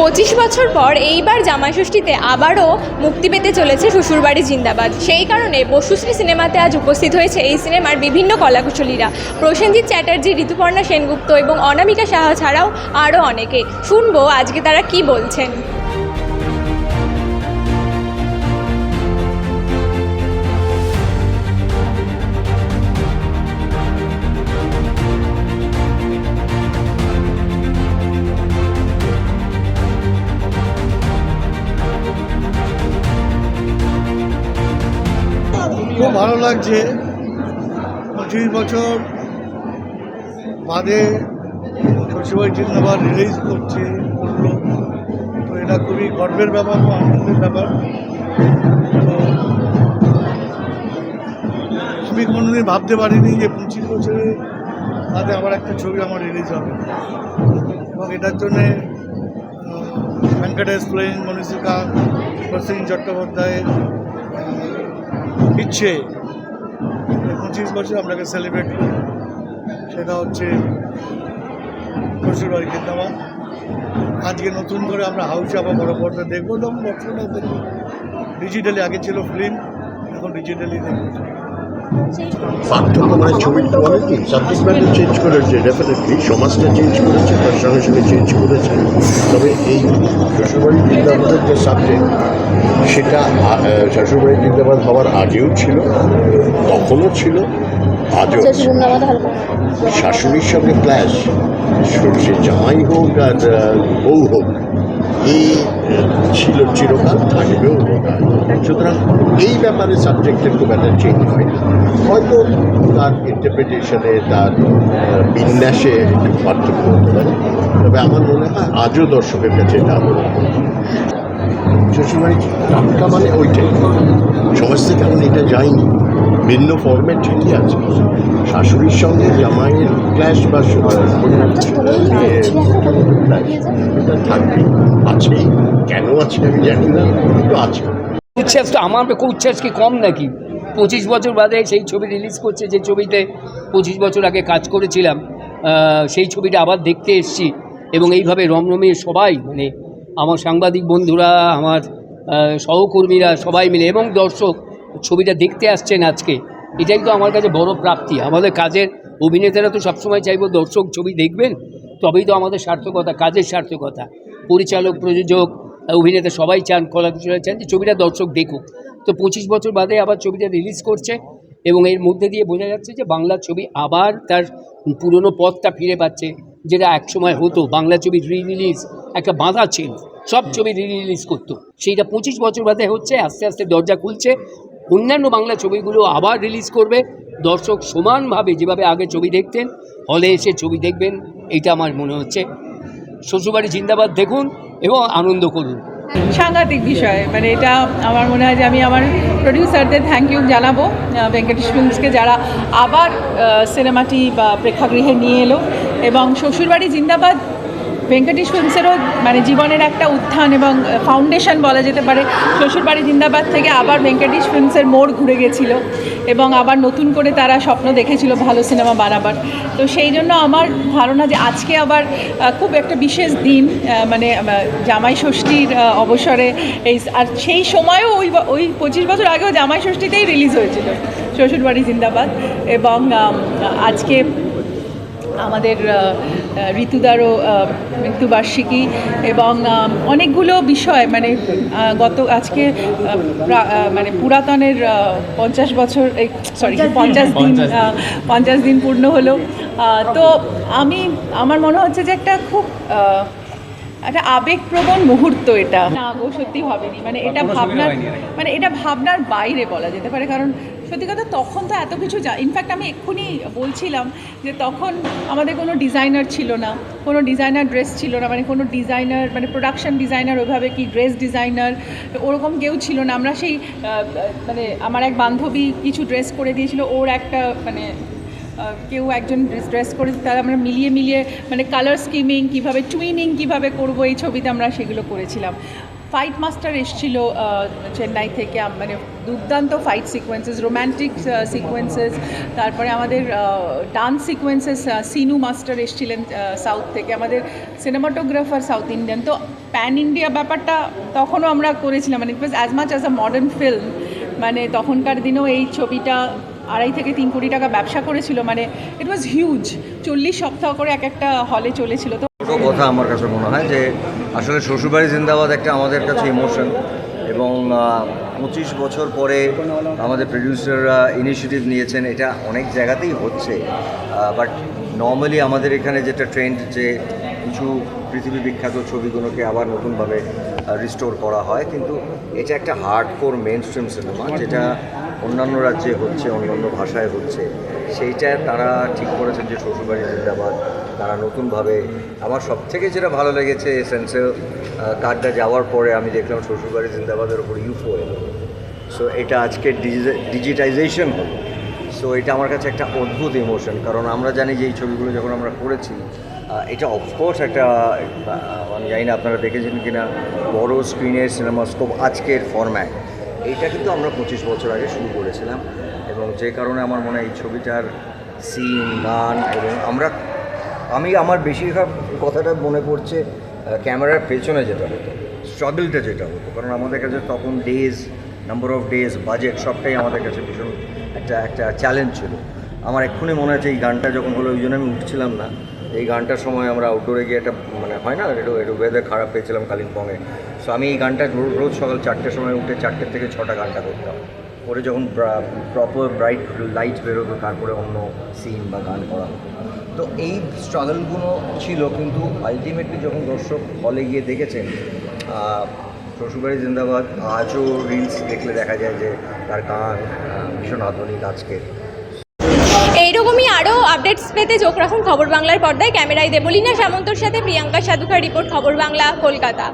পঁচিশ বছর পর এইবার জামাই ষষ্ঠীতে আবারও মুক্তি পেতে চলেছে শ্বশুরবাড়ি জিন্দাবাদ। সেই কারণে বসুশ্রী সিনেমাতে আজ উপস্থিত হয়েছে এই সিনেমার বিভিন্ন কলাকুশলীরা। প্রসেনজিৎ চ্যাটার্জি, ঋতুপর্ণা সেনগুপ্ত এবং অনামিকা সাহা ছাড়াও আরও অনেকে। শুনব আজকে তারা কি বলছেন। লাগছে। পঁচিশ বছর বাদে শ্বশুরবাড়ি জিন্দাবাদ রিলিজ করছে করল তো এটা খুবই গর্বের ব্যাপার বা আনন্দের ব্যাপার। তো আমি কোনোদিন ভাবতে পারিনি যে পঁচিশ বছরে তাতে আবার একটা ছবি আমার রিলিজ হবে। এবং এটার জন্যে ভেঙ্কটেশ প্লেন মনীষিকা প্রসেন চট্টোপাধ্যায়ের ইচ্ছে। পঁচিশ বছর আপনাকে সেলিব্রেট করি সেটা হচ্ছে শ্বশুরবাড়ি খেতামা আজকে নতুন করে আমরা হাউসে আবার বড় পর্দা দেখব। তখন বছরটা দেখব ডিজিটালি আগে ছিল ফিল্ম এখন ডিজিটালি দেখব। পার্থক্য মানে ছবির বলে কি? সাবজেক্ট ম্যাটার চেঞ্জ করেছে ডেফিনেটলি সমাজটা চেঞ্জ করেছে তার সঙ্গে সঙ্গে চেঞ্জ করেছে। তবে এই শ্বশুরবাড়ি জিন্দাবাদের যে সাবজেক্ট সেটা আ- আহ, শ্বশুরবাড়ি জিন্দাবাদ হওয়ার আগেও ছিল তখনও ছিল আজও শাশুড়ির সঙ্গে ক্ল্যাশ সে জামাই হোক আর বউ হোক এই ছিল, চিরকাল থাকবেও সুতরাং এই ব্যাপারে সাবজেক্টের খুব একটা চেঞ্জ হয় না। হয়তো তার ইন্টারপ্রিটেশনে তার বিন্যাসে একটু পার্থক্য হতে পারে। তবে আমার মনে হয় আজও দর্শকের কাছে এটা আদর শ্বশুরবাড়ি নামটা মানে ওইটাই। সমাজ থেকে এখন এটা যায়নি ভিন্ন ফর্মেট ঠিকই আছে। শাশুড়ির সঙ্গে জামাইয়ের ক্ল্যাশ বা থাকবে। আছেই কেন আছে আমি জানি না, কিন্তু আছে। উচ্ছ্বাস তো আমার উচ্ছ্বাস কি কম নাকি? পঁচিশ বছর বাদে সেই ছবি রিলিজ করছে, যে ছবিতে পঁচিশ বছর আগে কাজ করেছিলাম সেই ছবিটা আবার দেখতে এসেছি। এবং এইভাবে রমরমিয়ে সবাই মানে আমার সাংবাদিক বন্ধুরা, আমার সহকর্মীরা সবাই মিলে, এবং দর্শক ছবিটা দেখতে আসছেন আজকে এটাই তো আমার কাছে বড় প্রাপ্তি। আমাদের কাজের অভিনেতারা তো সবসময় চাইব দর্শক ছবি দেখবেন তবেই তো আমাদের সার্থকতা কাজের সার্থকতা। পরিচালক প্রযোজক অভিনেতা সবাই চান কলাকুশলীরা চান যে ছবিটা দর্শক দেখুক। তো পঁচিশ বছর বাদে আবার ছবিটা রিলিজ করছে এবং এর মধ্যে দিয়ে বোঝা যাচ্ছে যে বাংলা ছবি আবার তার পুরনো পথটা ফিরে পাচ্ছে যেটা একসময় হতো। বাংলা ছবি রি রিলিজ একটা বাঁধা ছিল সব ছবি রিলিজ করতো। সেইটা পঁচিশ বছর বাদে হচ্ছে আস্তে আস্তে দরজা খুলছে অন্যান্য বাংলা ছবিগুলো আবার রিলিজ করবে। দর্শক সমানভাবে যেভাবে আগে ছবি দেখতেন, হলে এসে ছবি দেখবেন, এটা আমার মনে হচ্ছে। শ্বশুরবাড়ি জিন্দাবাদ দেখুন এবং আনন্দ করুন। সাংঘাতিক বিষয় মানে এটা আমার মনে হয় যে আমি আমার প্রডিউসারদের থ্যাংক ইউ জানাব। ভেঙ্কটেশ ফিল্মসকে যারা আবার সিনেমাটি বা প্রেক্ষাগৃহে নিয়ে এলো। এবং শ্বশুরবাড়ি জিন্দাবাদ ভেঙ্কটেশ ফিল্মসেরও মানে জীবনের একটা উত্থান এবং ফাউন্ডেশন বলা যেতে পারে। শ্বশুরবাড়ি জিন্দাবাদ থেকে আবার ভেঙ্কটেশ ফিল্মসের মোড় ঘুরে গেছিল এবং আবার নতুন করে তারা স্বপ্ন দেখেছিল ভালো সিনেমা বানাবার। তো সেই জন্য আমার ধারণা যে আজকে আবার খুব একটা বিশেষ দিন মানে জামাই ষষ্ঠীর অবসরে এই আর সেই সময়ও ওই ওই পঁচিশ বছর আগেও জামাই ষষ্ঠীতেই রিলিজ হয়েছিল। শ্বশুরবাড়ি জিন্দাবাদ এবং আজকে আমাদের ঋতুদারও মৃত্যুবার্ষিকী এবং অনেকগুলো বিষয় মানে গত আজকে মানে পুরাতনের পঞ্চাশ বছর সরি পঞ্চাশ দিন। পঞ্চাশ দিন পূর্ণ হলো। তো আমি আমার মনে হচ্ছে যে একটা খুব একটা আবেগপ্রবণ মুহূর্ত এটা। না গো সত্যি ভাবেনি। মানে এটা ভাবনার মানে এটা ভাবনার বাইরে বলা যেতে পারে। কারণ সত্যি কথা, তখন তো এত কিছু যা ইনফ্যাক্ট আমি এক্ষুনি বলছিলাম যে তখন আমাদের কোনো ডিজাইনার ছিল না, কোনো ডিজাইনার ড্রেস ছিল না মানে কোনো ডিজাইনার মানে প্রোডাকশন ডিজাইনার ওইভাবে কি ড্রেস ডিজাইনার ওরকম কেউ ছিল না। আমরা সেই মানে আমার এক বান্ধবী কিছু ড্রেস করে দিয়েছিল, ওর একটা মানে কেউ একজন ড্রেস করে তারা আমরা মিলিয়ে মিলিয়ে মানে কালার স্কিমিং কীভাবে টুইনিং কীভাবে করব, এই ছবিতে আমরা সেগুলো করেছিলাম। ফাইট মাস্টার এসছিল চেন্নাই থেকে মানে দুর্দান্ত ফাইট সিকোয়েন্সেস রোম্যান্টিক সিকোয়েন্সেস তারপরে আমাদের ডান্স সিকোয়েন্সেস সিনু মাস্টার এসছিলেন সাউথ থেকে। আমাদের সিনেমাটোগ্রাফার সাউথ ইন্ডিয়ান তো প্যান ইন্ডিয়া ব্যাপারটা তখনও আমরা করেছিলাম মানে it was as much as a modern film মানে তখনকার দিনেও এই ছবিটা আড়াই থেকে তিন কোটি টাকা ব্যবসা করেছিল মানে ইট ওয়াজ হিউজ চল্লিশ সপ্তাহ করে এক একটা হলে চলেছিল। তো ছোটো কথা আমার কাছে মনে হয় যে আসলে শ্বশুরবাড়ি জিন্দাবাদ একটা আমাদের কাছে ইমোশন এবং পঁচিশ বছর পরে আমাদের প্রডিউসাররা ইনিশিয়েটিভ নিয়েছেন, এটা অনেক জায়গাতেই হচ্ছে। বাট নর্মালি আমাদের এখানে যেটা ট্রেন্ড যে কিছু পৃথিবী বিখ্যাত ছবিগুলোকে আবার নতুনভাবে রিস্টোর করা হয়, কিন্তু এটা একটা hardcore mainstream cinema যেটা অন্যান্য রাজ্যে হচ্ছে, অন্যান্য ভাষায় হচ্ছে। সেইটা তারা ঠিক করেছেন যে শ্বশুরবাড়ি জিন্দাবাদ তারা নতুনভাবে আমার সব থেকে যেটা ভালো লেগেছে এসেন্সেল কার্ডটা যাওয়ার পরে আমি দেখলাম শ্বশুরবাড়ি জিন্দাবাদের ওপর ইউফো এলো। সো এটা আজকে ডিজিটাইজেশন হলো। সো এটা আমার কাছে একটা অদ্ভুত ইমোশন কারণ আমরা জানি যে এই ছবিগুলো যখন আমরা করেছি এটা অফকোর্স একটা আমি জানি না আপনারা দেখেছেন কিনা, বড় স্ক্রিনের সিনেমাস্কোপ আজকের ফরম্যাট এইটা কিন্তু আমরা পঁচিশ বছর আগে শুরু করেছিলাম এবং যে কারণে আমার মনে হয় এই ছবিটার সিন গান এবং আমরা আমি আমার বেশিরভাগ কথাটা মনে পড়ছে ক্যামেরার পেছনে যেটা হতো স্ট্রাগলটা যেটা হতো। কারণ আমাদের কাছে তখন days number of days budget সবটাই আমাদের কাছে ভীষণ একটা একটা চ্যালেঞ্জ ছিল। আমার এক্ষুনি মনে আছে এই গানটা যখন হলো, ওই জন্য আমি উঠছিলাম না। এই গানটার সময় আমরা আউটডোরে গিয়ে একটা মানে হয় না, একটু একটু ওয়েদার খারাপ পেয়েছিলাম কালিম্পংয়ে। সো আমি এই গানটা রোজ রোজ সকাল চারটের সময় উঠে চারটের থেকে ছটা গানটা করতাম। করে যখন প্রপার ব্রাইট লাইট বেরোতো তারপরে অন্য সিন বা গান করা তো এই স্ট্রাগলগুলো ছিল, কিন্তু আলটিমেটলি যখন দর্শক হলে গিয়ে দেখেছেন শ্বশুরবাড়ি জিন্দাবাদ, আজও রিলস দেখলে দেখা যায় যে তার গান ভীষণ আধুনিক আজকের এইরকমই আরও আপডেটস পেতে চোখ রাখুন খবর বাংলার পর্দায়। ক্যামেরায় দেবলীনা সামন্তর সাথে প্রিয়াঙ্কা সাধুকার রিপোর্ট খবর বাংলা, কলকাতা।